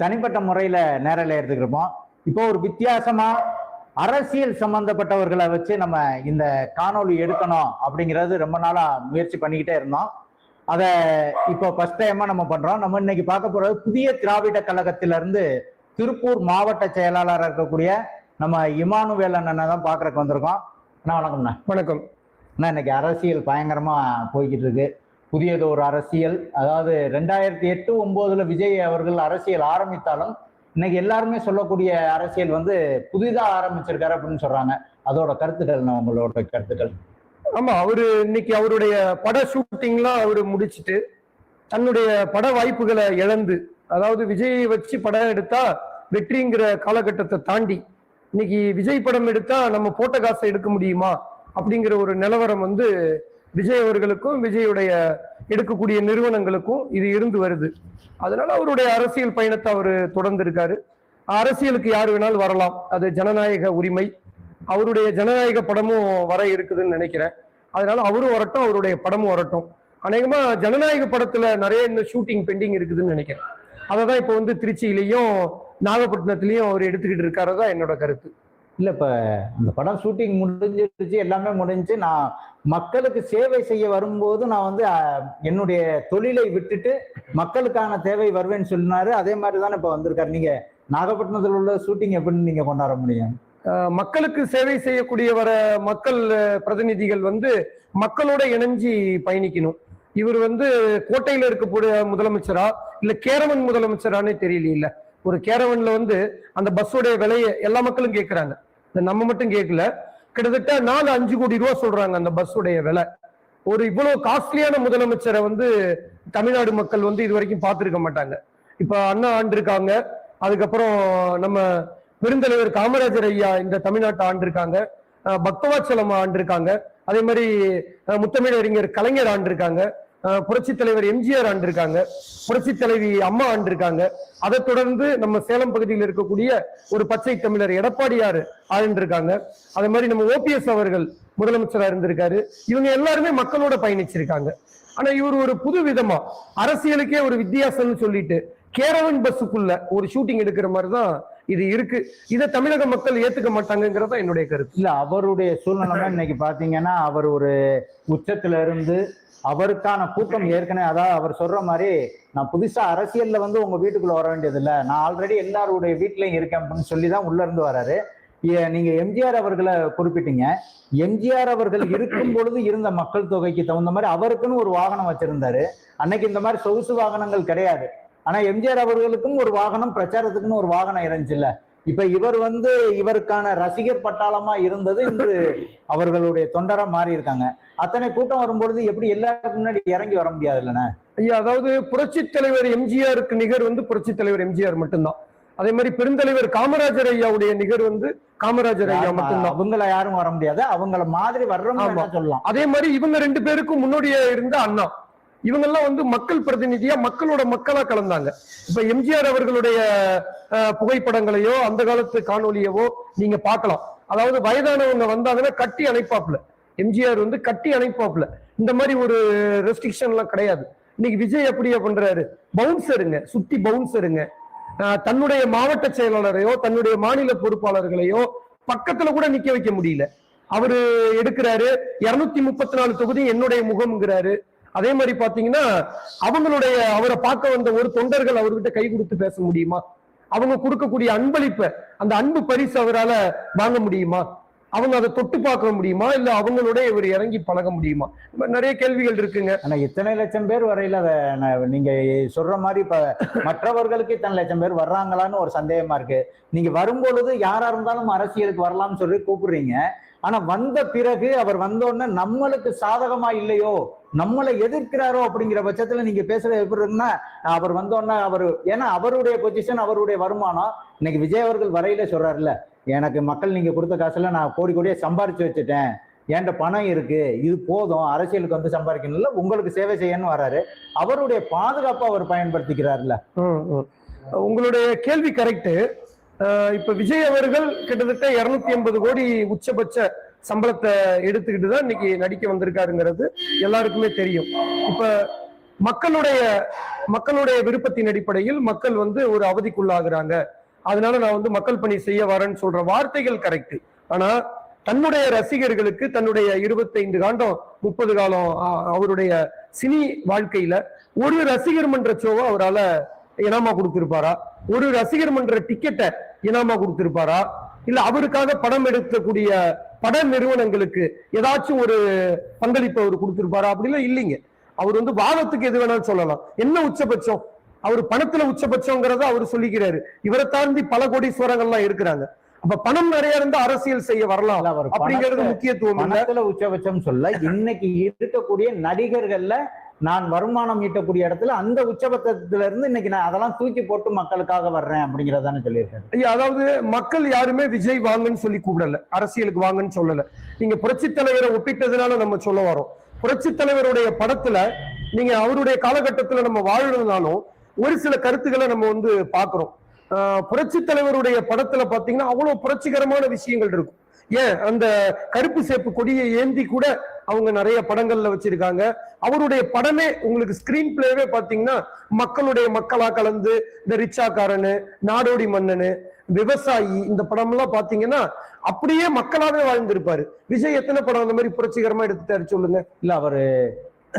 தனிப்பட்ட முறையில நேரில் எடுத்துக்கிருப்போம் இப்போ ஒரு வித்தியாசமா அரசியல் சம்பந்தப்பட்டவர்களை வச்சு நம்ம இந்த காணொளி எடுக்கணும் அப்படிங்கிறது ரொம்ப நாளா முயற்சி பண்ணிக்கிட்டே இருந்தோம். அதை இப்போ ஃபர்ஸ்ட் டைமா நம்ம பண்றோம். நம்ம இன்னைக்கு பார்க்க போறது புதிய திராவிட கழகத்திலிருந்து திருப்பூர் மாவட்ட செயலாளராக இருக்கக்கூடிய நம்ம இமானுவேல் அண்ணனை தான் பார்க்கறதுக்கு வந்திருக்கோம். அண்ணா வணக்கம்ண்ணா. வணக்கம். அண்ணா இன்னைக்கு அரசியல் பயங்கரமா போய்கிட்டு இருக்கு. புதியது ஒரு அரசியல். அதாவது ரெண்டாயிரத்தி எட்டு ஒன்பதுல விஜய் அவர்கள் அரசியல் ஆரம்பித்தாலும் இன்னைக்கு எல்லாருமே சொல்லக்கூடிய அரசியல் வந்து புதிதாக ஆரம்பிச்சிருக்காரு அப்படின்னு சொல்றாங்க. அதோட கருத்துக்கள் நான் உங்களோட கருத்துக்கள்? ஆமா அவரு இன்னைக்கு அவருடைய பட ஷூட்டிங்லாம் அவரு முடிச்சிட்டு தன்னுடைய பட வாய்ப்புகளை இழந்து அதாவது விஜய் வச்சு படம் எடுத்தா வெற்றிங்கிற காலகட்டத்தை தாண்டி இன்னைக்கு விஜய் படம் எடுத்தா நம்ம போட்ட காசை எடுக்க முடியுமா அப்படிங்கிற ஒரு நிலவரம் வந்து விஜய் அவர்களுக்கும் விஜயுடைய எடுக்கக்கூடிய நிறுவனங்களுக்கும் இது இருந்து வருது. அதனால அவருடைய அரசியல் பயணத்தை அவர் தொடர்ந்து இருக்காரு அரசியலுக்கு யார் வேணாலும் வரலாம். அது ஜனநாயக உரிமை. அவருடைய ஜனநாயக படமும் வர இருக்குதுன்னு நினைக்கிறேன். அதனால அவரும் வரட்டும் அவருடைய படமும் வரட்டும். அநேகமா ஜனநாயக படத்துல நிறைய இந்த ஷூட்டிங் பெண்டிங் இருக்குதுன்னு நினைக்கிறேன். அதை தான் இப்போ வந்து திருச்சியிலையும் நாகப்பட்டினத்திலையும் அவர் எடுத்துக்கிட்டு இருக்காரு. தான் என்னோட கருத்து. இல்ல இப்ப அந்த படம் ஷூட்டிங் முடிஞ்சிருச்சு எல்லாமே முடிஞ்சு நான் மக்களுக்கு சேவை செய்ய வரும்போது நான் வந்து என்னுடைய தொழிலை விட்டுட்டு மக்களுக்கான தேவை வருவேன்னு சொன்னாரு. அதே மாதிரி தானே இப்ப வந்திருக்காரு. நீங்க நாகப்பட்டினத்தில் உள்ள ஷூட்டிங் எப்படின்னு நீங்க கொண்டாட முடியும்? மக்களுக்கு சேவை செய்யக்கூடிய வர மக்கள் பிரதிநிதிகள் வந்து மக்களோட இணைஞ்சு பயணிக்கணும். இவர் வந்து கோட்டையில இருக்கக்கூடிய முதலமைச்சரா இல்ல கேரவன் முதலமைச்சரானே தெரியல ஒரு கேரவன்ல வந்து அந்த பஸ்ஸோடைய விலையை எல்லா மக்களும் கேட்கிறாங்க நம்ம மட்டும் கேட்கல. கிட்டத்தட்ட நாலு அஞ்சு கோடி ரூபா சொல்றாங்க அந்த பஸ்ஸுடைய விலை. ஒரு இவ்வளவு காஸ்ட்லியான முதலமைச்சரை வந்து தமிழ்நாடு மக்கள் வந்து இது வரைக்கும் பார்த்துருக்க மாட்டாங்க. இப்ப அண்ணா ஆண்டிருக்காங்க. அதுக்கப்புறம் நம்ம பெருந்தலைவர் காமராஜர் ஐயா இந்த தமிழ்நாட்டை ஆண்டிருக்காங்க. பக்தவாச்சலம் ஆண்டிருக்காங்க. அதே மாதிரி அஹ் முத்தமிழறிஞர் கலைஞர் ஆண்டிருக்காங்க. புரட்சி தலைவர் எம்ஜிஆர் ஆண்டிருக்காங்க. புரட்சி தலைவி அம்மா ஆண்டிருக்காங்க. அதை தொடர்ந்து நம்ம சேலம் பகுதியில் இருக்கக்கூடிய ஒரு பச்சை தமிழர் எடப்பாடியார் ஆழ்ந்திருக்காங்க அதே மாதிரி நம்ம ஓபிஎஸ் அவர்கள் முதலமைச்சராக இருந்திருக்காரு. இவங்க எல்லாருமே மக்களோட பயணிச்சிருக்காங்க. ஆனா இவர் ஒரு புது விதமா அரசியலுக்கே ஒரு வித்தியாசம்னு சொல்லிட்டு கேரவன் பஸ்ஸுக்குள்ள ஒரு ஷூட்டிங் எடுக்கிற மாதிரி தான் இது இருக்கு. இதை தமிழக மக்கள் ஏத்துக்க மாட்டாங்கிறதா என்னுடைய கருத்து. இல்ல அவருடைய சூழ்நிலை இன்னைக்கு பாத்தீங்கன்னா அவர் ஒரு உச்சத்துல இருந்து அவருக்கான கூட்டம் ஏற்கனவே அதாவது அவர் சொல்ற மாதிரி நான் புதுசா அரசியல்ல வந்து உங்க வீட்டுக்குள்ள வர வேண்டியது இல்ல நான் ஆல்ரெடி எல்லாருடைய வீட்லயும் இருக்கேன் அப்படின்னு சொல்லி தான் உள்ள இருந்து வராரு. நீங்க எம்ஜிஆர் அவர்களை குறிப்பிட்டீங்க. எம்ஜிஆர் அவர்கள் இருக்கும் பொழுது இருந்த மக்கள் தொகைக்கு தகுந்த மாதிரி அவருக்குன்னு ஒரு வாகனம் வச்சிருந்தாரு. அன்னைக்கு இந்த மாதிரி சொகுசு வாகனங்கள் கிடையாது. ஆனா எம்ஜிஆர் அவர்களுக்கும் ஒரு வாகனம் பிரச்சாரத்துக்குன்னு ஒரு வாகனம் இருந்துச்சுல்ல. இப்ப இவர் வந்து இவருக்கான ரசிகர் பட்டாளமா இருந்தது இன்று அவர்களுடைய தொண்டரா மாறி இருக்காங்க. அத்தனை கூட்டம் வரும்பொழுது எப்படி எல்லாருக்கும் முன்னாடி இறங்கி வர முடியாது இல்லைண்ணே ஐயா அதாவது புரட்சித் தலைவர் எம்ஜிஆருக்கு நிகர் வந்து புரட்சித் தலைவர் எம்ஜிஆர் மட்டும்தான். அதே மாதிரி பெருந்தலைவர் காமராஜர் ஐயாவுடைய நிகர் வந்து காமராஜர் ஐயா மட்டும்தான். அவங்கள யாரும் வர முடியாது. அவங்கள மாதிரி வர்றவங்க சொல்லலாம்? அதே மாதிரி இவங்க ரெண்டு பேருக்கும் முன்னோடியா இருந்த அண்ணா. இவங்கெல்லாம் வந்து மக்கள் பிரதிநிதியா மக்களோட மக்களா கலந்தாங்க. இப்ப எம்ஜிஆர் அவர்களுடைய புகைப்படங்களையோ அந்த காலத்து காணொலியவோ நீங்க பார்க்கலாம். அதாவது வயதானவங்க வந்தாங்கன்னா கட்டி அணைப்பாப்ல எம்ஜிஆர் வந்து கட்டி அணைப்பாப்ல இந்த மாதிரி ஒரு ரெஸ்ட்ரிக்ஷன் எல்லாம் கிடையாது. இன்னைக்கு விஜய் அப்படியே பண்றாரு. பவுன்சருங்க சுத்தி பவுன்சருங்க தன்னுடைய மாவட்ட செயலாளரையோ தன்னுடைய மாநில பொறுப்பாளர்களையோ பக்கத்துல கூட நிக்க வைக்க முடியல. அவரு எடுக்கிறாரு. இருநூத்தி முப்பத்தி நாலு தொகுதி என்னுடைய முகம்ங்கிறாரு. அதே மாதிரி பாத்தீங்கன்னா அவங்களுடைய அவரை பார்க்க வந்த ஒரு தொண்டர்கள் அவர்கிட்ட கை கொடுத்து பேச முடியுமா? அவங்க கொடுக்கக்கூடிய அன்பளிப்பை அந்த அன்பு பரிசு அவரால வாங்க முடியுமா? அவங்க அதை தொட்டு பார்க்க முடியுமா? இல்ல அவங்களோட இவர் இறங்கி பழக முடியுமா? நிறைய கேள்விகள் இருக்குங்க. ஆனா இத்தனை லட்சம் பேர் வரையில அதை நான் நீங்க சொல்ற மாதிரி இப்ப மற்றவர்களுக்கு இத்தனை லட்சம் பேர் வர்றாங்களான்னு ஒரு சந்தேகமா இருக்கு. நீங்க வரும்பொழுது யாரா இருந்தாலும் அரசியலுக்கு வரலாம்னு சொல்லி கூப்பிடுறீங்க. ஆனா வந்த பிறகு அவர் வந்த நம்மளுக்கு சாதகமா இல்லையோ நம்மளை எதிர்க்கிறாரோ அப்படிங்கிற பட்சத்துல நீங்க பேசுறது எப்படி இருக்குன்னா அவர் வந்தோடனே அவர் ஏன்னா அவருடைய பொசிஷன் அவருடைய வருமானம் இன்னைக்கு விஜய் அவர்கள் வரையில சொல்றாருல்ல எனக்கு மக்கள் நீங்க கொடுத்த காசுல நான் கோடி கோடியே சம்பாரிச்சு வச்சுட்டேன் என்கிட்ட பணம் இருக்கு இது போதும் அரசியலுக்கு வந்து சம்பாதிக்கணும்ல உங்களுக்கு சேவை செய்யன்னு வராரு. அவருடைய பாதுகாப்பை அவர் பயன்படுத்திக்கிறாருல்ல. உங்களுடைய கேள்வி கரெக்ட் இப்ப விஜய் அவர்கள் கிட்டத்தட்ட இருநூத்தி எண்பது கோடி உச்சபட்ச சம்பளத்தை எடுத்துக்கிட்டு தான் இன்னைக்கு நடிக்க வந்திருக்காருங்கிறது எல்லாருக்குமே தெரியும். இப்ப மக்களுடைய மக்களுடைய விருப்பத்தின் அடிப்படையில் மக்கள் வந்து ஒரு அவதிக்குள்ளாகிறாங்க. அதனால நான் வந்து மக்கள் பணி செய்ய வரேன்னு சொல்ற வார்த்தைகள் கரெக்ட் ஆனா தன்னுடைய ரசிகர்களுக்கு தன்னுடைய இருபத்தைந்து காண்டம் முப்பது காலம் அவருடைய சினி வாழ்க்கையில ஒரு ரசிகர் மன்ற சோவை அவரால இனாமா கொடுத்திருப்பாரா? ஒரு ரசிகர் மன்ற டிக்கெட்டை இனாமா கொடுத்திருப்பாரா? இல்ல அவருக்காக படம் எடுக்கக்கூடிய பட நிறுவனங்களுக்கு ஏதாச்சும் ஒரு பங்களிப்பு அவர் கொடுத்திருப்பாரா? அப்படிலாம் இல்லைங்க. அவர் வந்து வாதத்துக்கு எது வேணாலும் சொல்லலாம். என்ன உச்சபட்சம்? அவர் பணத்துல உச்சபட்சங்கிறத அவர் சொல்லிக்கிறாரு. இவரை தாண்டி பல கோடீஸ்வரங்கள்லாம் இருக்கிறாங்க. அப்ப பணம் நிறைய இருந்தா அரசியல் செய்ய வரலாம் அப்படிங்கிறது முக்கியத்துவம் உச்சபட்சம் சொல்ல இன்னைக்கு இருக்கக்கூடிய நடிகர்கள்ல நான் வருமானம் ஈட்டக்கூடிய இடத்துல அந்த உச்சபட்சத்துல இருந்து இன்னைக்கு நான் அதெல்லாம் தூக்கி போட்டு மக்களுக்காக வர்றேன் அப்படிங்கறதான சொல்லியிருக்காரு. ஐயா, அதாவது மக்கள் யாருமே விஜய் வாங்கன்னு சொல்லி கூப்பிடல. அரசியலுக்கு வாங்கன்னு சொல்லல. நீங்க புரட்சி தலைவரை ஒப்பிட்டதுனால நம்ம சொல்ல வரோம். புரட்சி தலைவருடைய படத்துல நீங்க அவருடைய காலகட்டத்துல நம்ம வாழணும்னாலும் ஒரு சில கருத்துக்களை நம்ம வந்து பாக்குறோம் புரட்சி தலைவருடைய படத்துல பாத்தீங்கன்னா அவ்வளவு புரட்சிகரமான விஷயங்கள் இருக்கும். ஏன்? அந்த கருப்பு சேப்பு கொடியை ஏந்தி கூட அவங்க நிறைய படங்கள்ல வச்சிருக்காங்க. அவருடைய படமே உங்களுக்கு ஸ்கிரீன் பிளேவே பாத்தீங்கன்னா மக்களுடைய மக்களா கலந்து இந்த ரிச்சாக்காரனு நாடோடி மன்னனு விவசாயி இந்த படம் எல்லாம் பாத்தீங்கன்னா அப்படியே மக்களாவே வாழ்ந்திருப்பாரு. விஜய் எத்தனை படம் அந்த மாதிரி புரட்சிகரமா எடுத்துட்டாரு சொல்லுங்க. இல்ல அவரு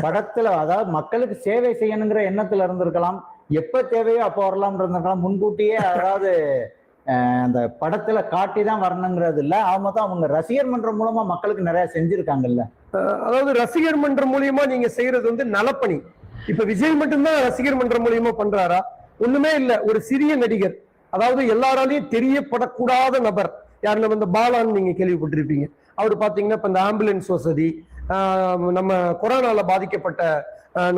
படத்துல அதாவது மக்களுக்கு சேவை செய்யணுங்கிற எண்ணத்துல இருந்திருக்கலாம். எப்ப தேவையோ அப்போ வரலாம் இருந்திருக்கலாம். முன்கூட்டியே அதாவது அந்த படத்துல காட்டி தான் வரணுங்கிறது இல்ல. அவங்க தான் அவங்க ரசிகர் மன்றம் மூலமா மக்களுக்கு நிறைய செஞ்சிருக்காங்கல்ல. அதாவது ரசிகர் மன்றம் மூலியமா நீங்க செய்யறது வந்து நலப்பணி. இப்ப விஜய் மட்டும்தான் ரசிகர் மன்றம் மூலியமா பண்றாரா? ஒண்ணுமே இல்ல. ஒரு சிறிய நடிகர். அதாவது எல்லாராலையும் தெரியப்படக்கூடாத நபர். யார் நம்ம இந்த பாலான்னு நீங்க கேள்விப்பட்டிருப்பீங்க. அவர் பாத்தீங்கன்னா இப்ப இந்த ஆம்புலன்ஸ் வசதி நம்ம கொரோனால பாதிக்கப்பட்ட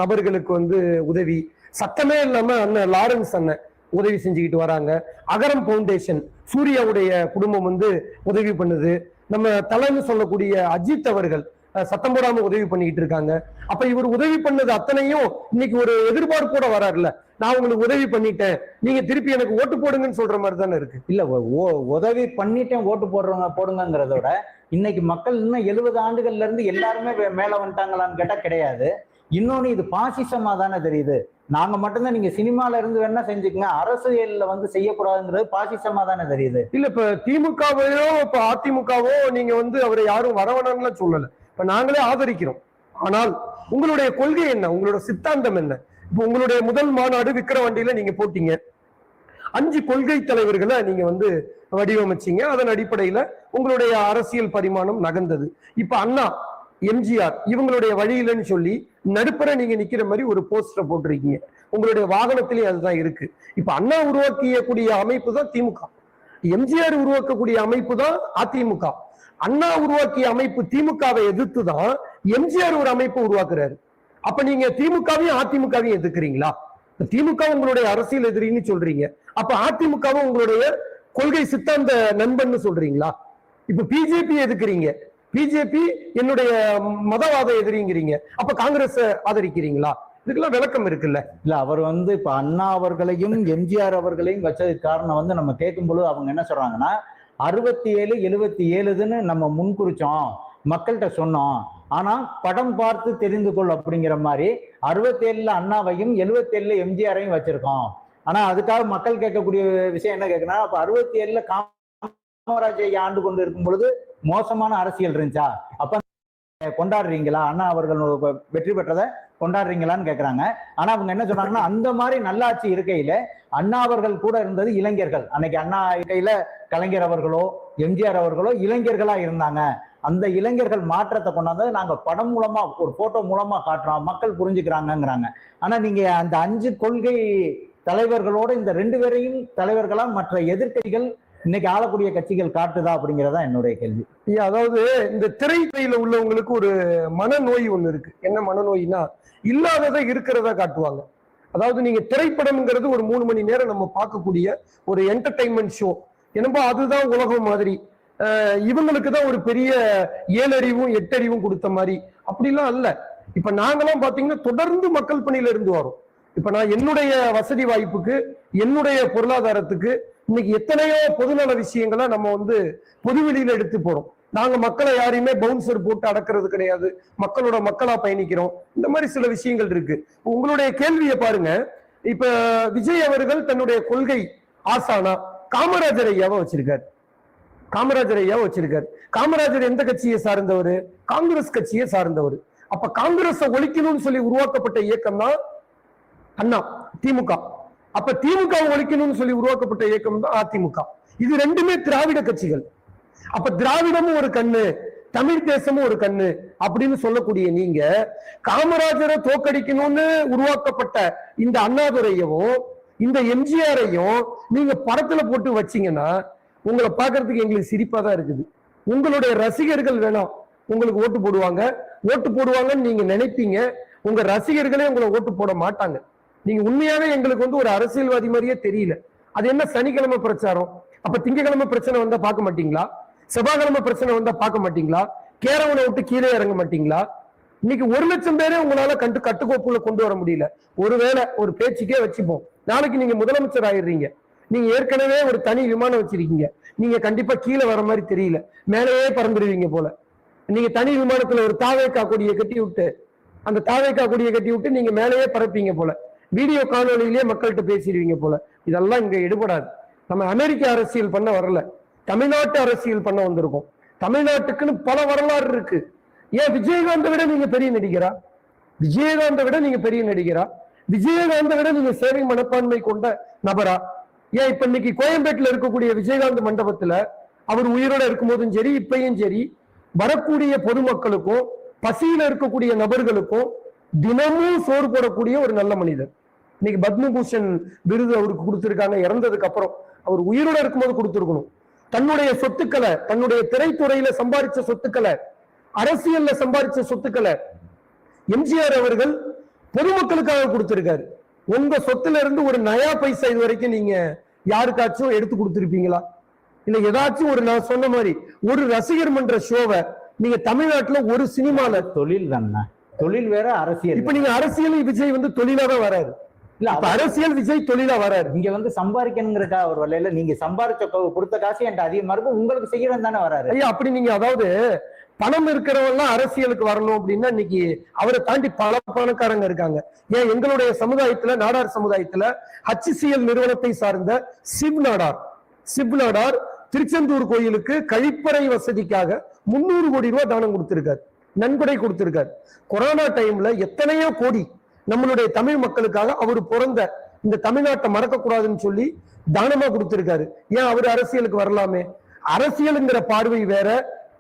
நபர்களுக்கு வந்து உதவி. சத்தமே இல்லாம அண்ணன் லாரன்ஸ் அண்ணன். உதவி செஞ்சுக்கிட்டு வராங்க. அகரம் ஃபவுண்டேஷன் சூர்யாவுடைய குடும்பம் வந்து உதவி பண்ணுது. நம்ம தலைன்னு சொல்லக்கூடிய அஜித் அவர்கள் சத்தம் போடாம உதவி பண்ணிக்கிட்டு இருக்காங்க. அப்ப இவர் உதவி பண்ணது அத்தனையும் இன்னைக்கு ஒரு எதிர்பார்ப்போட வராருல நான் உங்களுக்கு உதவி பண்ணிட்டேன். நீங்க திருப்பி எனக்கு ஓட்டு போடுங்கன்னு சொல்ற மாதிரி தானே இருக்கு. இல்ல உதவி பண்ணிட்டேன் ஓட்டு போடுறவங்க போடுங்கிறத விட இன்னைக்கு மக்கள் இன்னும் எழுபது ஆண்டுகள்ல இருந்து எல்லாருமே மேல வந்துட்டாங்களான்னு கேட்டா கிடையாது. இன்னொன்னு இது பாசிசமா தானே தெரியுது. நாங்க மட்டும்தான் நீங்க சினிமால இருந்து வேணா செஞ்சுக்கங்க. அரசியல்ல வந்து செய்யக்கூடாதுங்கிறது பாசிசமா தானே தெரியுது. இல்ல இப்ப திமுகவையோ இப்ப அதிமுகவோ நீங்க வந்து அவரை யாரும் வரவணும்னு சொல்லல. இப்ப நாங்களே ஆதரிக்கிறோம். ஆனால் உங்களுடைய கொள்கை என்ன? உங்களோட சித்தாந்தம் என்ன? இப்ப உங்களுடைய முதல் மாநாடு விக்கிரவாண்டியில நீங்க போட்டீங்க. அஞ்சு கொள்கை தலைவர்களை நீங்க வந்து வடிவமைச்சீங்க. அதன் அடிப்படையில உங்களுடைய அரசியல் பரிமாணம் நகர்ந்தது. இப்ப அண்ணா எம்ஜிஆர் இவங்களுடைய வழியிலன்னு சொல்லி நடுப்புற நீங்க நிக்கிற மாதிரி ஒரு போஸ்டர் போட்டிருக்கீங்க. உங்களுடைய வாகனத்திலேயே அதுதான் இருக்கு. இப்ப அண்ணா உருவாக்கியக்கூடிய அமைப்பு தான் திமுக. எம்ஜிஆர் உருவாக்கக்கூடிய அமைப்பு தான் அதிமுக. அண்ணா உருவாக்கிய அமைப்பு திமுகவை எதிர்த்து தான் எம்ஜிஆர் ஒரு அமைப்பு உருவாக்குறாரு. அப்ப நீங்க திமுகவையும் அதிமுகவையும் எதிர்க்கிறீங்களா? திமுக உங்களுடைய அரசியல் எதிரின்னு சொல்றீங்க. அப்ப அதிமுகவும் உங்களுடைய கொள்கை சித்தாந்த நண்பன் சொல்றீங்களா? இப்ப பிஜேபி எதுக்குறீங்க பிஜேபி என்னுடைய மதவாத எதிரிங்கிறீங்க. அப்ப காங்கிரஸ் ஆதரிக்கிறீங்களா? இதுக்கெல்லாம் விளக்கம் இருக்குல்ல. இல்ல அவர் வந்து இப்ப அண்ணா அவர்களையும் எம்ஜிஆர் அவர்களையும் வச்சதுக்கு காரணம் வந்து நம்ம கேட்கும் பொழுது அவங்க என்ன சொல்றாங்கன்னா அறுபத்தி ஏழு எழுபத்தி ஏழுதுன்னு நம்ம முன்குறிச்சோம் மக்கள்கிட்ட சொன்னோம். ஆனா படம் பார்த்து தெரிந்து கொள் அப்படிங்கிற மாதிரி அறுபத்தி ஏழுல அண்ணாவையும் எழுபத்தி ஏழுல எம்ஜிஆரையும் வச்சிருக்கோம். ஆனா அதுக்காக மக்கள் கேட்கக்கூடிய விஷயம் என்ன கேட்கணும் அப்ப அறுபத்தி ஏழுல காமராஜை ஆண்டு கொண்டு இருக்கும் பொழுது மோசமான அரசியல் இருந்துச்சா? அப்ப கொண்டாடுறீங்களா? அண்ணா அவர்கள் வெற்றி பெற்றதை கொண்டாடுறீங்களான்னு கேட்கறாங்க ஆனா அவங்க என்ன சொன்னாங்கன்னா அந்த மாதிரி நல்லாட்சி இருக்கையில அண்ணா அவர்கள் கூட இருந்தது இளைஞர்கள். அன்னைக்கு அண்ணா இருக்கையில கலைஞர் அவர்களோ எம்ஜிஆர் அவர்களோ இளைஞர்களா இருந்தாங்க. அந்த இளைஞர்கள் மாற்றத்தை கொண்டாந்து நாங்க படம் மூலமா ஒரு போட்டோ மூலமா காட்டுறோம். மக்கள் புரிஞ்சுக்கிறாங்கங்கிறாங்க. ஆனா நீங்க அந்த அஞ்சு கொள்கை தலைவர்களோட இந்த ரெண்டு பேரையும் தலைவர்களா மற்ற எதிர்க்கட்சிகள் இன்னைக்கு ஆளக்கூடிய கட்சிகள் காட்டுதா அப்படிங்கறதா என்னுடைய கேள்வி. அதாவது இந்த திரைத்துறையில உள்ளவங்களுக்கு ஒரு மனநோய் ஒண்ணு இருக்கு. என்ன மனநோய்னா இல்லாததை இருக்கிறதா காட்டுவாங்க. அதாவது நீங்க திரைப்படம்ங்கிறது ஒரு மூணு மணி நேரம் நம்ம பார்க்கக்கூடிய ஒரு என்டர்டைன்மெண்ட் ஷோ என்னப்பா அதுதான் உலகம் மாதிரி. இவங்களுக்கு தான் ஒரு பெரிய ஏழறிவும் எட்டறிவும் கொடுத்த மாதிரி. அப்படிலாம் அல்ல. இப்ப நாங்கெல்லாம் பாத்தீங்கன்னா தொடர்ந்து மக்கள் பணியில இருந்து வரோம். இப்ப நான் என்னுடைய வசதி வாய்ப்புக்கு என்னுடைய பொருளாதாரத்துக்கு இன்னைக்கு எத்தனையோ பொதுநல விஷயங்களை நம்ம வந்து பொதுவெளியில எடுத்து போறோம். நாங்க மக்களை யாரையுமே பவுன்சர் போட்டு அடக்கிறது கிடையாது. மக்களோட மக்களா பயணிக்கிறோம். இந்த மாதிரி சில விஷயங்கள் இருக்கு. உங்களுடைய கேள்வியை பாருங்க. இப்ப விஜய் அவர்கள் தன்னுடைய கொள்கை ஆசானா காமராஜர் ஐயாவை வச்சிருக்காரு. காமராஜர் ஐயாவை வச்சிருக்காரு. காமராஜர் எந்த கட்சியை சார்ந்தவர்? காங்கிரஸ் கட்சியை சார்ந்தவர். அப்ப காங்கிரஸை ஒழிக்கணும்னு சொல்லி உருவாக்கப்பட்ட இயக்கம் தான் அண்ணா திமுக. அப்ப திமுக ஒழிக்கணும்னு சொல்லி உருவாக்கப்பட்ட இயக்கம் தான் அதிமுக. இது ரெண்டுமே திராவிட கட்சிகள். அப்ப திராவிடமும் ஒரு கண்ணு தமிழ் தேசமும் ஒரு கண்ணு அப்படின்னு சொல்லக்கூடிய நீங்க காமராஜரை தோக்கடிக்கணும்னு உருவாக்கப்பட்ட இந்த அண்ணாதுரையவும் இந்த எம்ஜிஆரையும் நீங்க படத்துல போட்டு வச்சீங்கன்னா உங்களை பாக்குறதுக்கு எங்களுக்கு சிரிப்பா தான் இருக்குது. உங்களுடைய ரசிகர்கள் வேணாம் உங்களுக்கு ஓட்டு போடுவாங்க. ஓட்டு போடுவாங்கன்னு நீங்க நினைப்பீங்க. உங்க ரசிகர்களே உங்களை ஓட்டு போட மாட்டாங்க. நீங்க உண்மையாவே எங்களுக்கு வந்து ஒரு அரசியல்வாதி மாதிரியே தெரியல. அது என்ன சனிக்கிழமை பிரச்சாரம்? அப்ப திங்கக்கிழமை பிரச்சனை வந்தா பார்க்க மாட்டீங்களா? செவ்வாய்க்கிழமை பிரச்சனை வந்தா பார்க்க மாட்டீங்களா? கேரவனை விட்டு கீழே இறங்க மாட்டீங்களா? இன்னைக்கு ஒரு லட்சம் பேரே உங்களால கண்டு கட்டுக்கோப்புல கொண்டு வர முடியல. ஒருவேளை ஒரு பேச்சுக்கே வச்சுப்போம். நாளைக்கு நீங்க முதலமைச்சர் ஆயிடுறீங்க. நீங்க ஏற்கனவே ஒரு தனி விமானம் வச்சிருக்கீங்க. நீங்க கண்டிப்பா கீழே வர மாதிரி தெரியல. மேலேயே பறந்துடுவீங்க போல. நீங்க தனி விமானத்துல ஒரு தாவேக்கா கொடியை கட்டி விட்டு அந்த தாவேக்கா கொடியை கட்டி விட்டு நீங்க மேலேயே பறப்பீங்க போல. வீடியோ காணொலியிலேயே மக்கள்கிட்ட பேசிடுவீங்க போல. இதெல்லாம் இங்க எடுபடாது. நம்ம அமெரிக்க அரசியல் பண்ண வரல. தமிழ்நாட்டு அரசியல் பண்ண வந்திருக்கோம். தமிழ்நாட்டுக்குன்னு பல வரலாறு இருக்கு. ஏன் விஜயகாந்தை விட நீங்க பெரிய நடிகரா? விஜயகாந்தை விட நீங்க பெரிய நடிகரா? விஜயகாந்தை விட நீங்க சேவை மனப்பான்மை கொண்ட நபரா? ஏன் இப்ப இன்னைக்கு கோயம்பேட்டுல இருக்கக்கூடிய விஜயகாந்த் மண்டபத்துல அவர் உயிரோட இருக்கும்போதும் சரி இப்பயும் சரி வரக்கூடிய பொதுமக்களுக்கும் பசியில இருக்கக்கூடிய நபர்களுக்கும் தினமும் சோறு போடக்கூடிய ஒரு நல்ல மனிதர். இன்னைக்கு பத்மபூஷன் விருது அவருக்கு கொடுத்திருக்காங்க இறந்ததுக்கு அப்புறம். அவர் உயிரோட இருக்கும்போது கொடுத்துருக்கணும். தன்னுடைய சொத்துக்களை தன்னுடைய திரைத்துறையில சம்பாதிச்ச சொத்துக்களை அரசியல்ல சம்பாதிச்ச சொத்துக்களை எம்ஜிஆர் அவர்கள் பொதுமக்களுக்காக கொடுத்திருக்காரு. உங்க சொத்துல இருந்து ஒரு நயா பைசா இது வரைக்கும் நீங்க யாருக்காச்சும் எடுத்து கொடுத்துருப்பீங்களா? இல்ல ஏதாச்சும் ஒரு நான் சொன்ன மாதிரி ஒரு ரசிகர் மன்ற ஷோவை நீங்க தமிழ்நாட்டுல ஒரு சினிமால தொழில் தானே? தொழில் வேற அரசியல் இப்ப நீங்க அரசியல் விஜய் வந்து தொழிலா தான் வராரு இல்ல அப்ப அரசியல் விஜய் தொழிலா வராரு இங்க வந்து சம்பாதிக்கணுங்கிறக்கா ஒரு வழியில நீங்க சம்பாரிச்ச கொ- கொடுத்த காசு என்கிட்ட அதிகமா இருக்கும். உங்களுக்கு செய்யறேன் தானே வராரு. ஐயா அப்படி நீங்க அதாவது பணம் இருக்கிறவங்கலாம் அரசியலுக்கு வரணும் அப்படின்னா இன்னைக்கு அவரை தாண்டி பல பணக்காரங்க இருக்காங்க. ஏன் எங்களுடைய சமுதாயத்துல நாடார் சமுதாயத்துல HCL நிறுவனத்தை சார்ந்த சிவ் நாடார். சிவ் நாடார் திருச்செந்தூர் கோயிலுக்கு கழிப்பறை வசதிக்காக முன்னூறு கோடி ரூபாய் தானம் கொடுத்திருக்காரு. நன்கொடை கொடுத்திருக்காரு. கொரோனா டைம்ல எத்தனையோ கோடி நம்மளுடைய தமிழ் மக்களுக்காக அவர் பிறந்த இந்த தமிழ்நாட்டை மறக்க கூடாதுன்னு சொல்லி தானமா கொடுத்திருக்காரு. ஏன் அவர் அரசியலுக்கு வரலாமே? அரசியலுங்கிற பார்வை வேற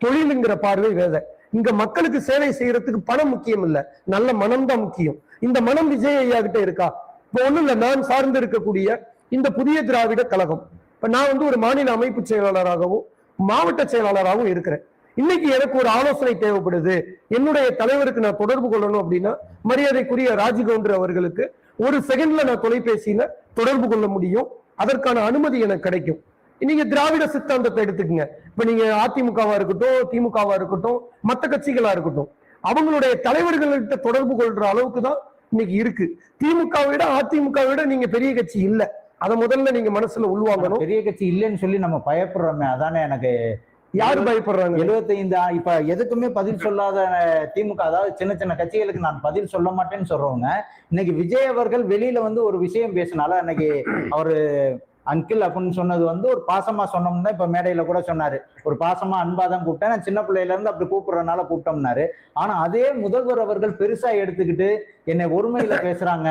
தொழிலுங்கிற பார்வை வேற. இங்க மக்களுக்கு சேவை செய்யறதுக்கு பணம் முக்கியம் இல்ல. நல்ல மனம் தான் முக்கியம். இந்த மனம் விஜய் ஐயா கிட்ட இருக்கா? இப்ப ஒண்ணும் இல்ல நான் சார்ந்து இருக்கக்கூடிய இந்த புதிய திராவிட கழகம். இப்ப நான் வந்து ஒரு மாநில அமைப்பு செயலாளராகவும் மாவட்ட செயலாளராகவும் இருக்கிறேன். இன்னைக்கு எனக்கு ஒரு ஆலோசனை தேவைப்படுது. என்னுடைய தலைவருக்கு நான் தொடர்பு கொள்ளணும் அப்படின்னா மரியாதைக்குரிய ராஜ்கவுண்டர் அவர்களுக்கு ஒரு செகண்ட்ல நான் தொலைபேசியில தொடர்பு கொள்ள முடியும். அதற்கான அனுமதி எனக்கு கிடைக்கும். நீங்க திராவிட சித்தாந்தத்தை எடுத்துக்கங்க. இப்ப நீங்க அதிமுகவா இருக்கட்டும் திமுகவா இருக்கட்டும் மத்த கட்சிகளா இருக்கட்டும் அவங்களுடைய தலைவர்கள்கிட்ட தொடர்பு கொள்ற அளவுக்கு தான் இன்னைக்கு இருக்கு. திமுக விட அதிமுக விட நீங்க பெரிய கட்சி இல்ல. அத முதல்ல நீங்க மனசுல உள்வாங்கணும். பெரிய கட்சி இல்லைன்னு சொல்லி நம்ம பயப்படுறோமே அதானே எனக்கு யாரு பயப்படுறாங்க? எழுபத்தைந்து இப்ப எதுக்குமே பதில் சொல்லாத திமுக அதாவது சின்ன சின்ன கட்சிகளுக்கு நான் பதில் சொல்ல மாட்டேன்னு சொல்றவங்க இன்னைக்கு விஜய் அவர்கள் வெளியில வந்து ஒரு விஷயம் பேசினால அன்னைக்கு அவரு அங்கிள் அப்படின்னு சொன்னது வந்து ஒரு பாசமா சொன்னோம்னா இப்ப மேடையில கூட சொன்னாரு. ஒரு பாசமா அன்பா தான் கூப்பிட்டேன். நான் சின்ன பிள்ளையில இருந்து அப்படி கூப்பிடுறதுனால கூப்பிட்டோம்னாரு. ஆனா அதே முதல்வர் அவர்கள் பெருசா எடுத்துக்கிட்டு என்னை ஒருமையில பேசுறாங்க.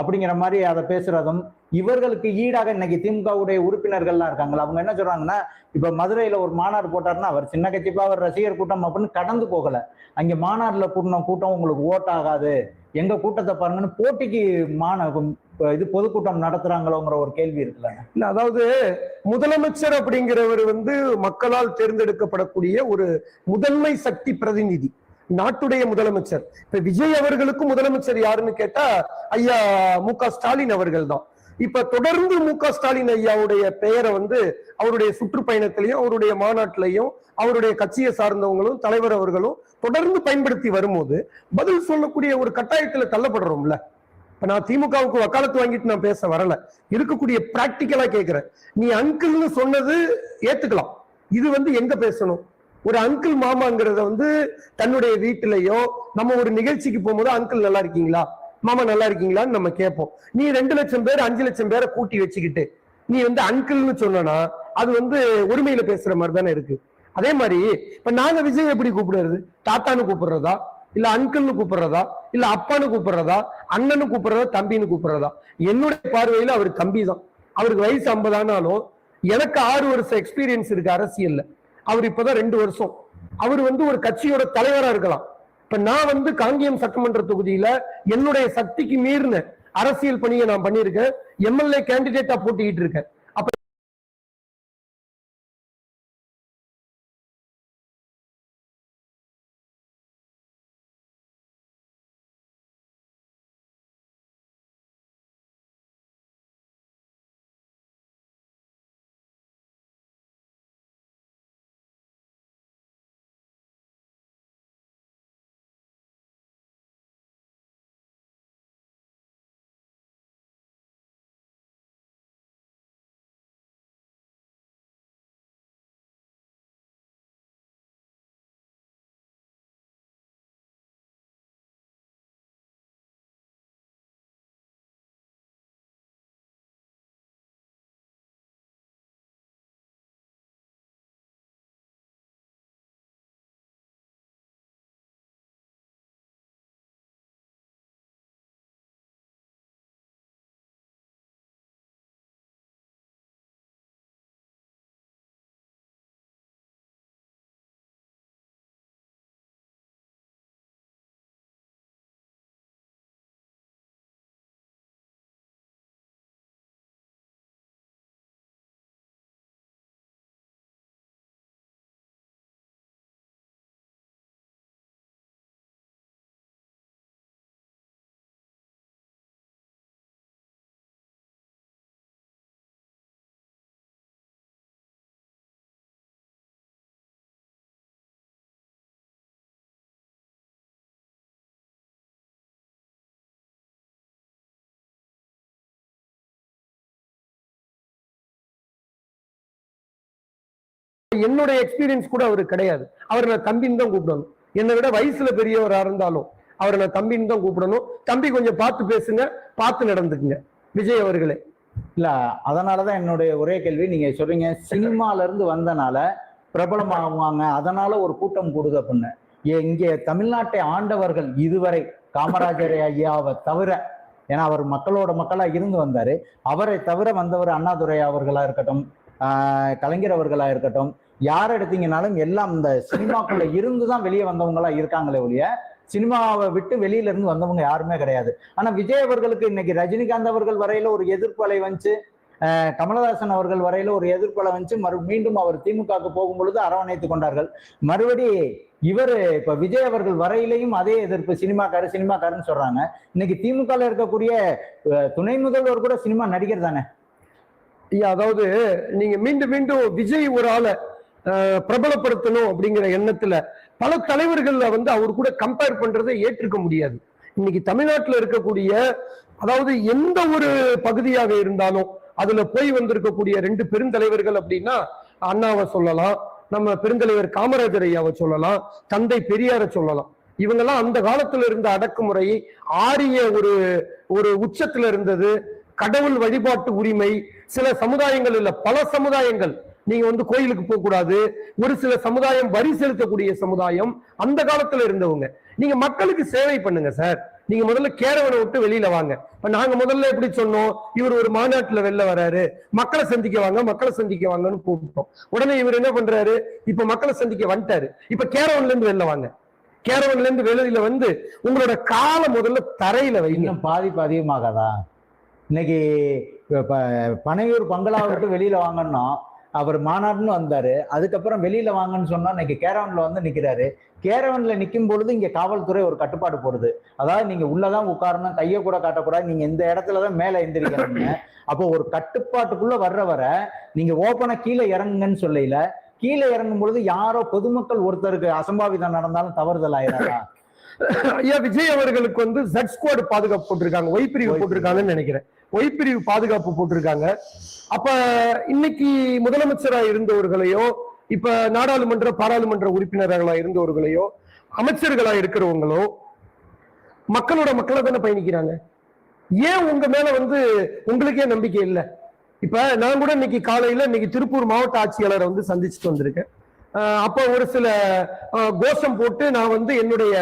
அப்படிங்கிற மாதிரி அதை பேசுறதும் இவர்களுக்கு ஈடாக இன்னைக்கு திமுகவுடைய உறுப்பினர்கள்லாம் இருக்காங்களா அவங்க என்ன சொல்றாங்கன்னா இப்ப மதுரையில ஒரு மாநாடு போட்டாருன்னா அவர் சின்ன கட்சிப்பா அவர் ரசிகர் கூட்டம் அப்படின்னு கடந்து போகல. அங்க மாநாடுல கூட்டின கூட்டம் உங்களுக்கு ஓட் ஆகாது. எங்க கூட்டத்தை பாருங்கன்னு போட்டிக்கு மான இது பொதுக்கூட்டம் நடத்துறாங்களோங்கிற ஒரு கேள்வி இருக்குல்ல இல்ல அதாவது முதலமைச்சர் அப்படிங்கிறவர் வந்து மக்களால் தேர்ந்தெடுக்கப்படக்கூடிய ஒரு முதன்மை சக்தி பிரதிநிதி. நாட்டுடைய முதலமைச்சர். இப்ப விஜய் அவர்களுக்கும் முதலமைச்சர் யாருன்னு கேட்டா ஐயா மு க ஸ்டாலின் அவர்கள் தான் இப்ப தொடர்ந்து மு க ஸ்டாலின் ஐயாவுடைய பெயரை வந்து அவருடைய சுற்றுப்பயணத்திலையும் அவருடைய மாநாட்டிலையும் அவருடைய கட்சியை சார்ந்தவங்களும் தலைவர் அவர்களும் தொடர்ந்து பயன்படுத்தி வரும்போது பதில் சொல்லக்கூடிய ஒரு கட்டாயத்துல தள்ளப்படுறோம்ல. இப்ப நான் திமுகவுக்கு வக்காலத்து வாங்கிட்டு நான் பேச வரல. இருக்கக்கூடிய பிராக்டிக்கலா கேக்குறேன். நீ அங்கிள்னு சொன்னது ஏத்துக்கலாம். இது வந்து எங்க பேசணும்? ஒரு அங்கிள் மாமாங்கிறத வந்து தன்னுடைய வீட்டிலையோ நம்ம ஒரு நிகழ்ச்சிக்கு போகும்போது அங்கிள் நல்லா இருக்கீங்களா? மாமா நல்லா இருக்கீங்களான்னு நம்ம கேட்போம். நீ ரெண்டு லட்சம் பேர் அஞ்சு லட்சம் பேரை கூட்டி வச்சுக்கிட்டு நீ வந்து அங்கிள்னு சொன்னா அது வந்து உரிமையில பேசுற மாதிரி தானே இருக்கு. அதே மாதிரி இப்ப நாங்க விஜய் எப்படி கூப்பிடுறது? தாத்தான்னு கூப்பிடுறதா? இல்ல அங்கிள்னு கூப்பிடுறதா? இல்ல அப்பான்னு கூப்பிடுறதா? அண்ணன்னு கூப்பிடுறதா? தம்பின்னு கூப்பிடுறதா? என்னுடைய பார்வையில அவர் தம்பி தான் அவருக்கு வயசு ஐம்பதானாலும் எனக்கு ஆறு வருஷம் எக்ஸ்பீரியன்ஸ் இருக்கு அரசியல்ல. அவர் இப்பதான் ரெண்டு வருஷம். அவர் வந்து ஒரு கட்சியோட தலைவரா இருக்கலாம். இப்ப நான் வந்து காங்கேயம் சட்டமன்ற தொகுதியில என்னுடைய சக்திக்கு மீறின அரசியல் பணியை நான் பண்ணியிருக்கேன். எம்எல்ஏ கேண்டிடேட்டா போட்டிக்கிட்டு இருக்கேன் என்னுடைய எக்ஸ்பீரியன்ஸ் கூட அவர் கிடையாது. அவர் நான் தம்பின்னு தான் கூப்பிடணும். என்னை விட வயசுல பெரியவராக இருந்தாலும் அவரை நான் தம்பின்னு தான் கூப்பிடணும். தம்பி கொஞ்சம் பார்த்து பேசுங்க பார்த்து நடந்துக்குங்க. விஜய் அவர்களே. இல்ல அதனாலதான் என்னுடைய ஒரே கேள்வி. நீங்க சொல்றீங்க சினிமால இருந்து வந்தனால பிரபலமாகுவாங்க. அதனால ஒரு கூட்டம் கூடுது அப்படின்னு. இங்கே தமிழ்நாட்டை ஆண்டவர்கள் இதுவரை காமராஜர் ஐயாவை தவிர ஏன்னா அவர் மக்களோட மக்களா இருந்து வந்தாரு. அவரை தவிர வந்தவர் அண்ணாதுரை அவர்களா இருக்கட்டும் கலைஞர் அவர்களா இருக்கட்டும் யார் எடுத்தீங்கனாலும் எல்லாம் இந்த சினிமாக்குள்ள இருந்து தான் வெளியே வந்தவங்களா இருக்காங்களே ஒழிய சினிமாவை விட்டு வெளியில இருந்து வந்தவங்க யாருமே கிடையாது. ஆனா விஜய் அவர்களுக்கு இன்னைக்கு ரஜினிகாந்த் அவர்கள் வரையில ஒரு எதிர்ப்பு அலை வந்துச்சு கமலஹாசன் அவர்கள் வரையில ஒரு எதிர்ப்பு அலை வந்துச்சு மறு மீண்டும் அவர் திமுகவுக்கு போகும் பொழுது அரவணைத்து கொண்டார்கள். மறுபடி இவர் இப்ப விஜய் அவர்கள் வரையிலையும் அதே எதிர்ப்பு சினிமாக்காரு சினிமாக்காருன்னு சொல்றாங்க. இன்னைக்கு திமுகல இருக்கக்கூடிய துணை முதல்வர் கூட சினிமா நடிகர் தானே? ஐயா அதாவது நீங்க மீண்டும் மீண்டும் விஜய் ஒரு ஆளை பிரபலப்படுத்தணும் அப்படிங்கிற எண்ணத்துல பல தலைவர்கள்ல வந்து அவர் கூட கம்பேர் பண்றதை ஏற்றுக்க முடியாது. இன்னைக்கு தமிழ்நாட்டில் இருக்கக்கூடிய அதாவது எந்த ஒரு பகுதியாக இருந்தாலும் அதுல போய் வந்திருக்கக்கூடிய ரெண்டு பெருந்தலைவர்கள் அப்படின்னா அண்ணாவை சொல்லலாம் நம்ம பெருந்தலைவர் காமராஜர் ஐயாவை சொல்லலாம் தந்தை பெரியாரை சொல்லலாம். இவங்கெல்லாம் அந்த காலத்துல இருந்த அடக்குமுறை ஆரிய ஒரு ஒரு உச்சத்துல இருந்தது. கடவுள் வழிபாட்டு உரிமை சில சமுதாயங்கள் இல்ல பல சமுதாயங்கள். நீங்க வந்து கோயிலுக்கு போக கூடாது ஒரு சில சமுதாயம் வரி செலுத்தக்கூடிய சமுதாயம் அந்த காலத்துல இருந்தவங்க. நீங்க மக்களுக்கு சேவை பண்ணுங்க சார். நீங்க முதல்ல கேரவனை விட்டு வெளியில வாங்க. இப்ப நாங்க முதல்ல எப்படி சொன்னோம்? இவர் ஒரு மாநாட்டுல வெளில வராரு. மக்களை சந்திக்க வாங்க மக்களை சந்திக்க வாங்கன்னு கூப்பிட்டோம். உடனே இவர் என்ன பண்றாரு? இப்ப மக்களை சந்திக்க வந்துட்டாரு. இப்ப கேரவன்ல இருந்து வெளில வாங்க. கேரவன்ல இருந்து வெளியில வந்து உங்களோட காலை முதல்ல தரையில வைங்க. பாதிப்பு அதிகமாகாதா இன்னைக்கு இப்போ பனையூர் பங்களா விட்டு வெளியில வாங்கணும் அவர் மாநாடுன்னு வந்தாரு. அதுக்கப்புறம் வெளியில வாங்கன்னு சொன்னா இன்னைக்கு கேரவன்ல வந்து நிக்கிறாரு. கேரவன்ல நிக்கும் பொழுது இங்க காவல்துறை ஒரு கட்டுப்பாடு போடுது. அதாவது நீங்க உள்ளதான் உட்காரணும் கையை கூட காட்டக்கூடாது நீங்க இந்த இடத்துலதான் மேல எந்திரிக்கிறீங்க. அப்போ ஒரு கட்டுப்பாட்டுக்குள்ள வர்ற வர நீங்க ஓப்பனாக கீழே இறங்குங்கன்னு சொல்லல. கீழே இறங்கும் பொழுது யாரோ பொதுமக்கள் ஒருத்தருக்கு அசம்பாவிதம் நடந்தாலும் தவறுதல் ஆயிடாதா ஐயா விஜய் அவர்களுக்கு வந்து ஜட் ஸ்குவாட் பாதுகாப்பு போட்டிருக்காங்க. ஒய் பிரிவு போட்டிருக்காங்கன்னு நினைக்கிறேன். ஒய் பிரிவு பாதுகாப்பு போட்டிருக்காங்க. அப்ப இன்னைக்கு முதலமைச்சரா இருந்தவர்களையோ இப்ப நாடாளுமன்ற பாராளுமன்ற உறுப்பினர்களா இருந்தவர்களையோ அமைச்சர்களா இருக்கிறவங்களோ மக்களோட மக்களை தானே பயணிக்கிறாங்க? ஏன் உங்க மேல வந்து உங்களுக்கே நம்பிக்கை இல்லை? இப்ப நான் கூட இன்னைக்கு காலையில இன்னைக்கு திருப்பூர் மாவட்ட ஆட்சியாளரை வந்து சந்திச்சுட்டு வந்திருக்கேன். அப்ப ஒரு சில கோஷம் போட்டு நான் வந்து என்னுடைய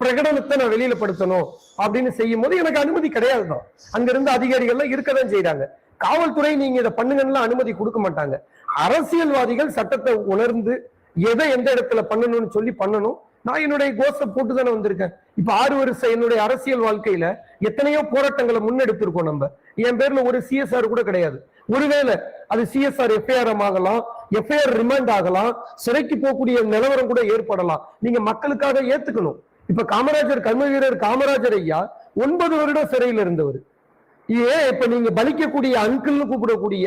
பிரகடனத்தை நான் வெளியில படுத்தணும் அப்படின்னு செய்யும் போது எனக்கு அனுமதி கிடையாது தான். அங்க இருந்த அதிகாரிகள்லாம் இருக்கதான் செய்யறாங்க காவல்துறை நீங்க இதை பண்ணுங்கன்னா அனுமதி கொடுக்க மாட்டாங்க. அரசியல்வாதிகள் சட்டத்தை உணர்ந்து எதை எந்த இடத்துல பண்ணணும்னு சொல்லி பண்ணணும். நான் என்னுடைய கோஷம் போட்டு தானே வந்திருக்கேன். இப்ப ஆறு வருஷம் என்னுடைய அரசியல் வாழ்க்கையில எத்தனையோ போராட்டங்களை முன்னெடுத்திருக்கோம் நம்ம. என் பேர்ல ஒரு சிஎஸ்ஆர் கூட கிடையாது. ஒருவேளை அது சிஎஸ்ஆர் எஃப்ஐஆர் ஆகலாம் எஃப்ஐஆர் ரிமாண்ட் ஆகலாம் சிறைக்கு போகக்கூடிய நிலவரம் கூட ஏற்படலாம். நீங்க மக்களுக்காக ஏத்துக்கணும். இப்ப காமராஜர் கர்ம வீரர் காமராஜர் ஐயா ஒன்பது வருடம் சிறையில் இருந்தவர். ஏன் இப்ப நீங்க பலிக்கக்கூடிய அங்கிள்னு கூப்பிடக்கூடிய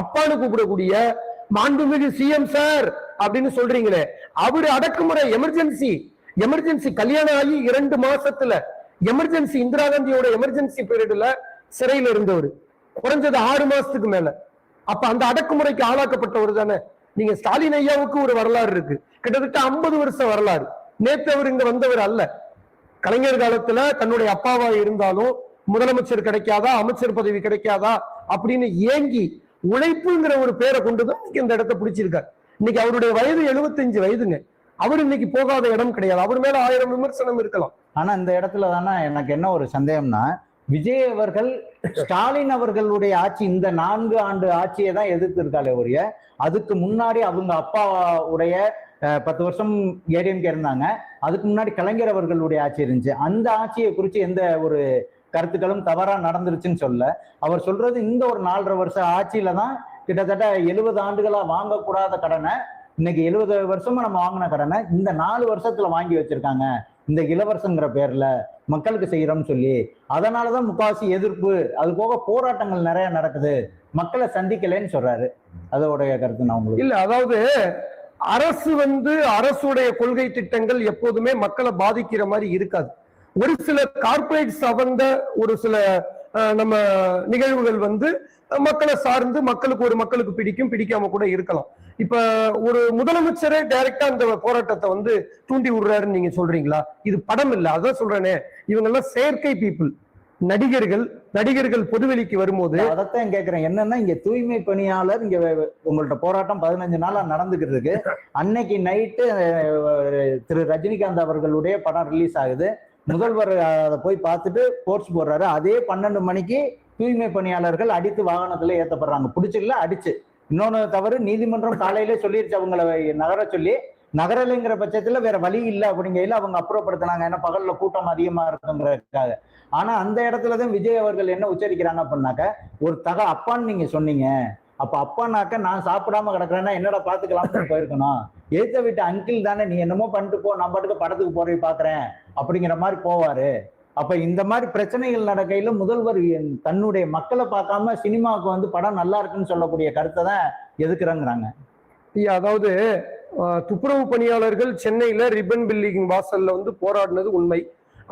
அப்பான்னு கூப்பிடக்கூடிய மாண்புமிகு சிஎம் சார் அப்படின்னு சொல்றீங்களே அவரு அடக்குமுறை எமர்ஜென்சி எமர்ஜென்சி கல்யாணம் ஆகி இரண்டு மாசத்துல எமர்ஜென்சி இந்திரா காந்தியோட எமர்ஜென்சி பீரியட்ல சிறையில் இருந்தவர். குறைஞ்சது ஆறு மாசத்துக்கு மேல. அப்ப அந்த அடக்குமுறைக்கு ஆளாக்கப்பட்டவர் தானே? நீங்க ஸ்டாலின் ஐயாவுக்கு ஒரு வரலாறு இருக்கு. கிட்டத்தட்ட ஐம்பது வருஷம் வரலாறு. நேத்து அவர் இங்க வந்தவர் அல்ல. கலைஞர் காலத்துல தன்னுடைய அப்பாவா இருந்தாலும் முதலமைச்சர் கிடைக்காதா அமைச்சர் பதவி கிடைக்காதா அப்படின்னு ஏங்கி உழைப்புங்கிற ஒரு பேரை கொண்டுதான் இன்னைக்கு இந்த இடத்த பிடிச்சிருக்காரு. இன்னைக்கு அவருடைய வயது 75 வயதுங்க. அவர் இன்னைக்கு போகாத இடம் கிடையாது. அவர் மேல ஆயிரம் விமர்சனம் இருக்கலாம். ஆனா இந்த இடத்துல தானே எனக்கு என்ன ஒரு சந்தேகம்னா விஜய் அவர்கள் ஸ்டாலின் அவர்களுடைய ஆட்சி இந்த நான்கு ஆண்டு ஆட்சியை தான் எதிர்த்து இருக்காளே ஒழிய அதுக்கு முன்னாடி அவங்க அப்பா உடைய பத்து வருஷம் ஏடிஎம்கே இருந்தாங்க. அதுக்கு முன்னாடி கலைஞர் அவர்களுடைய ஆட்சி இருந்துச்சு. அந்த ஆட்சியை குறித்து எந்த ஒரு கருத்துக்களும் தவறா நடந்துருச்சுன்னு சொல்ல அவர் சொல்றது இந்த ஒரு நாலரை வருஷம் ஆட்சியில தான் கிட்டத்தட்ட எழுபது ஆண்டுகளா வாங்கக்கூடாத கடனை இன்னைக்கு எழுபது வருஷமா நம்ம வாங்கின கடனை இந்த நாலு வருஷத்துல வாங்கி வச்சிருக்காங்க. இந்த இளவரசங்கிற பேர்ல மக்களுக்கு செய்யறோம்னு சொல்லி அதனாலதான் முக்காவாசி எதிர்ப்பு அது போக போராட்டங்கள் நிறைய நடக்குது. மக்களை சந்திக்கலைன்னு சொல்றாரு. அதோடைய கருத்து நான் உங்களுக்கு இல்ல அதாவது அரசு வந்து அரசுடைய கொள்கை திட்டங்கள் எப்போதுமே மக்களை பாதிக்கிற மாதிரி இருக்காது. ஒரு சில கார்ப்பரேட் சார்ந்த ஒரு சில நம்ம நிகழ்வுகள் வந்து மக்களை சார்ந்து மக்களுக்கு ஒரு மக்களுக்கு பிடிக்கும் பிடிக்காம கூட இருக்கலாம். இப்ப ஒரு முதலமைச்சரே டைரக்டா இந்த போராட்டத்தை வந்து தூண்டி விடுறாருன்னு நீங்க சொல்றீங்களா? இது படம் இல்ல. அதான் சொல்றேனே. இவங்க எல்லாம் செயற்கை பீப்புள் நடிகர்கள் நடிகர்கள் பொதுவெளிக்கு வரும்போது அதைத்தான் கேக்குறேன். என்னன்னா இங்க தூய்மை பணியாளர் இங்க உங்கள்ட்ட போராட்டம் பதினஞ்சு நாளா நடந்துகிட்டு இருக்கு அன்னைக்கு நைட்டு திரு ரஜினிகாந்த் அவர்களுடைய படம் ரிலீஸ் ஆகுது. முதல்வர் அதை போய் பார்த்துட்டு போர்ட்ஸ் போடுறாரு. அதே பன்னெண்டு மணிக்கு தூய்மை பணியாளர்கள் அடித்து வாகனத்துல ஏத்தப்படுறாங்க. பிடிச்சிடல அடிச்சு. இன்னொன்னு தவறு நீதிமன்றம் காலையிலே சொல்லிருச்சு அவங்கள நகர சொல்லி. நகரலைங்கிற பட்சத்துல வேற வழி இல்லை அப்படிங்கையில அவங்க அப்புறப்படுத்தினாங்க. ஏன்னா பகல்ல கூட்டம் அதிகமா இருக்குங்கிறதுக்காக ஆனா அந்த இடத்துலதான் விஜய் அவர்கள் என்ன உச்சரிக்கிறாங்க அப்படின்னாக்க ஒரு தக அப்பான்னு நீங்க சொன்னீங்க. அப்ப அப்பானாக்க நான் சாப்பிடாம கிடக்குறேன்னா என்னடா பாத்துக்கலாம் போயிருக்கணும். ஏத்த வீட்டு அங்கிள் தானே நீ என்னமோ பண்ணிட்டு போ நான் பாட்டுக்கு படத்துக்கு போறதை பாக்குறேன். அப்படிங்கிற மாதிரி போவாரு. அப்ப இந்த மாதிரி பிரச்சனைகள் நடக்கையில முதல்வர் தன்னுடைய மக்களை பார்க்காம சினிமாவுக்கு வந்து படம் நல்லா இருக்குன்னு சொல்லக்கூடிய கருத்தை தான் எதுக்குறாங்கிறாங்க. அதாவது துப்புரவு பணியாளர்கள் சென்னையில ரிப்பன் பில்டிங் வாசல்ல வந்து போராடினது உண்மை.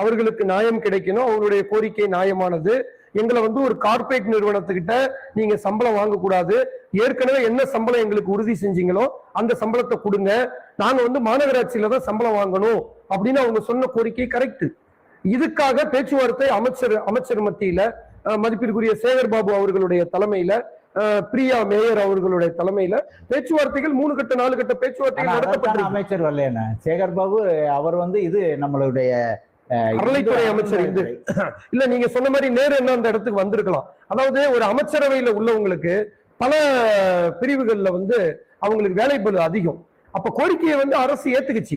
அவர்களுக்கு நியாயம் கிடைக்கணும் அவருடைய கோரிக்கை நியாயமானது. எங்களை வந்து ஒரு கார்ப்பரேட் நிறுவனத்துக்கிட்ட நீங்க சம்பளம் வாங்கக்கூடாது. ஏற்கனவே என்ன சம்பளம் எங்களுக்கு உறுதி செஞ்சீங்களோ அந்த சம்பளத்தை கொடுங்க. நாங்க வந்து மாநகராட்சியில தான் சம்பளம் வாங்கணும் அப்படின்னு அவங்க சொன்ன கோரிக்கை கரெக்ட் இதுக்காக பேச்சுவார்த்தை அமைச்சர் அமைச்சர் மத்தியில மதிப்பிற்குரிய சேகர் பாபு அவர்களுடைய தலைமையில பிரியா மேயர் அவர்களுடைய தலைமையில பேச்சுவார்த்தைகள் மூணு கட்ட நாலு கட்ட பேச்சுவார்த்தைகள் அதற்கான நடத்தப்பட்டிருக்கு. அமைச்சர் வரலையேண்ணே சேகர் பாபு அவர் வந்து இது நம்மளுடைய அறநிலைத்துறை அமைச்சர் இது. இல்ல நீங்க சொன்ன மாதிரி நேரு என்ன அந்த இடத்துக்கு வந்திருக்கலாம். அதாவது ஒரு அமைச்சரவையில உள்ளவங்களுக்கு பல பிரிவுகள்ல வந்து அவங்களுக்கு வேலைப்பளு அதிகம். அப்ப கோரிக்கையை வந்து அரசு ஏத்துக்குச்சு.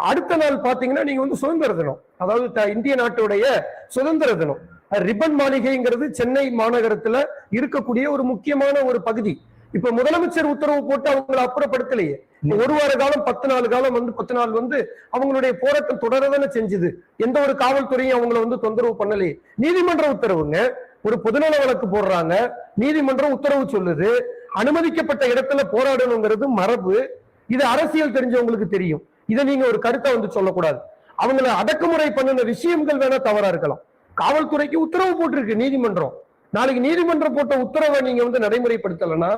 அடுத்த நாள் பாத்தீங்கன்னா நீங்க வந்து சுதந்திர தினம். அதாவது த- இந்திய நாட்டுடைய சுதந்திர தினம். ரிப்பன் மாளிகைங்கிறது சென்னை மாநகரத்துல இருக்கக்கூடிய ஒரு முக்கியமான ஒரு பகுதி. இப்ப முதலமைச்சர் உத்தரவு போட்டு அவங்களை அப்புறப்படுத்தலையே. ஒரு வார காலம் பத்து நாலு காலம் வந்து பத்து நாள் வந்து அவங்களுடைய போராட்டம் தொடரதானே செஞ்சுது. எந்த ஒரு காவல்துறையும் அவங்கள வந்து தொந்தரவு பண்ணலையே. நீதிமன்ற உத்தரவுங்க ஒரு பொதுநல வழக்கு போடுறாங்க. நீதிமன்றம் உத்தரவு சொல்லுது. அனுமதிக்கப்பட்ட இடத்துல போராடணுங்கிறது மரபு. இது அரசியல் தெரிஞ்சவங்களுக்கு தெரியும். இதை நீங்க ஒரு கருத்தை வந்து சொல்லக்கூடாது. அவங்கள அடக்குமுறை பண்ணின விஷயங்கள் வேணா தவறா இருக்கலாம். காவல்துறைக்கு உத்தரவு போட்டிருக்கு நீதிமன்றம். நாளைக்கு நீதிமன்றம் போட்ட உத்தரவை நீங்க வந்து நடைமுறைப்படுத்தலைன்னா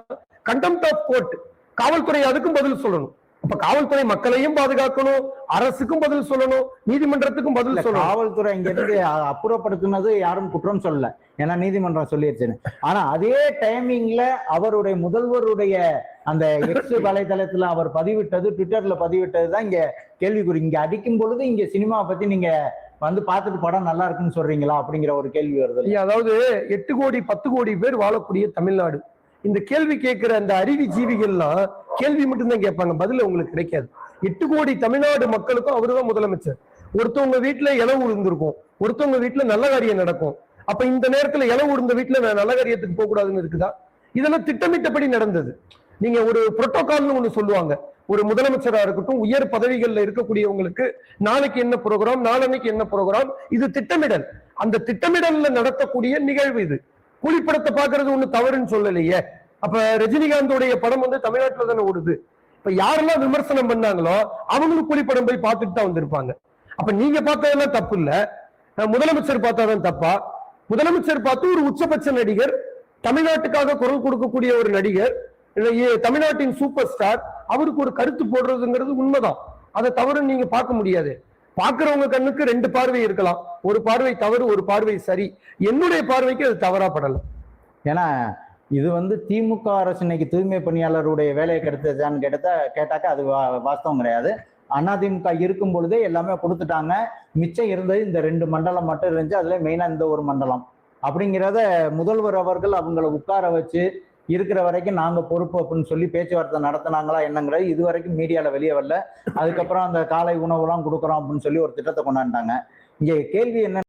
கண்டெம்ட் ஆஃப் கோர்ட் காவல்துறை அதுக்கும் பதில் சொல்லணும். அப்ப காவல்துறை மக்களையும் பாதுகாக்கணும் அரசுக்கும் பதில் சொல்லணும் நீதிமன்றத்துக்கும் பதில் சொல்லணும். காவல்துறை இங்க இருந்து அப்புறப்படுத்தினது யாரும் குற்றம் சொல்லல. ஏன்னா நீதிமன்றம் சொல்லிருச்சுன்னு. ஆனா அதே டைமிங்ல அவருடைய முதல்வருடைய அந்த எக்ஸ் வலைதளத்துல அவர் பதிவிட்டது ட்விட்டர்ல பதிவிட்டது தான் இங்க கேள்விக்குறி. இங்க அடிக்கும் பொழுது இங்க சினிமா பத்தி நீங்க வந்து பார்த்துட்டு படம் நல்லா இருக்குன்னு சொல்றீங்களா? அப்படிங்கிற ஒரு கேள்வி வருது அதாவது எட்டு கோடி பத்து கோடி பேர் வாழக்கூடிய தமிழ்நாடு. இந்த கேள்வி கேட்கிற அந்த அறிவி ஜீவிகள்லாம் கேள்வி மட்டும்தான் கேட்பாங்க. பதில் உங்களுக்கு கிடைக்காது. எட்டு கோடி தமிழ்நாடு மக்களுக்கும் அவருதான் முதலமைச்சர். ஒருத்தவங்க வீட்டுல இலவு விழுந்திருக்கும் ஒருத்தவங்க வீட்டுல நல்ல காரியம் நடக்கும். அப்ப இந்த நேரத்துல இலவு விழுந்த வீட்டுல நான் நல்ல காரியத்துக்கு போக கூடாதுன்னு இருக்குதா? இதெல்லாம் திட்டமிட்டபடி நடந்தது. நீங்க ஒரு புரோட்டோகால்னு ஒண்ணு சொல்லுவாங்க. ஒரு முதலமைச்சரா இருக்கட்டும் உயர் பதவிகள்ல இருக்கக்கூடியவங்களுக்கு நாளைக்கு என்ன ப்ரோக்ராம் நாளன்னைக்கு என்ன ப்ரோக்ராம் இது திட்டமிடல். அந்த திட்டமிடல்ல நடத்தக்கூடிய நிகழ்வு இது. குழிப்படத்தை பாக்குறது ஒண்ணு தவறுன்னு சொல்லலையே. அப்ப ரஜினிகாந்தோடைய படம் வந்து தமிழ்நாட்டுல தானே ஓடுது. இப்ப யாரெல்லாம் விமர்சனம் பண்ணாங்களோ அவங்களும் குழிப்படம் போய் பார்த்துட்டு தான் வந்திருப்பாங்க. அப்ப நீங்க பார்த்ததெல்லாம் தப்பு இல்ல. முதலமைச்சர் பார்த்தாதான் தப்பா? முதலமைச்சர் பார்த்து ஒரு உச்சபட்ச நடிகர் தமிழ்நாட்டுக்காக குரல் கொடுக்கக்கூடிய ஒரு நடிகர் தமிழ்நாட்டின் சூப்பர் ஸ்டார் அவருக்கு ஒரு கருத்து போடுறதுங்கிறது உண்மைதான். அதை தவறுன்னு நீங்க பார்க்க முடியாது. பாக்குறவங்க கண்ணுக்கு ரெண்டு பார்வை இருக்கலாம். ஒரு பார்வை தவறு ஒரு பார்வை சரி. என்னுடைய பார்வைக்கு அது தவறா படல. ஏன்னா இது வந்து திமுக அரசு இன்னைக்கு தூய்மை பணியாளருடைய வேலையை கெடுத்ததான்னு கேட்டதா கேட்டாக்கா அது வா- வாஸ்தவம் கிடையாது. அதிமுக இருக்கும் பொழுதே எல்லாமே கொடுத்துட்டாங்க. மிச்சம் இருந்தது இந்த ரெண்டு மண்டலம் மட்டும் இருந்துச்சு. அதுல மெயினா இந்த ஒரு மண்டலம். அப்படிங்கிறத முதல்வர் அவர்கள் அவங்கள உட்கார வச்சு இருக்கிற வரைக்கும் நாங்க பொறுப்பு அப்படின்னு சொல்லி பேச்சுவார்த்தை நடத்தினாங்களா என்னங்கிறது இது வரைக்கும் மீடியால வெளியே வரல. அதுக்கப்புறம் அந்த காலை உணவுலாம் கொடுக்குறோம் அப்படின்னு சொல்லி ஒரு திட்டத்தை கொண்டாண்டாங்க இங்க கேள்வி என்ன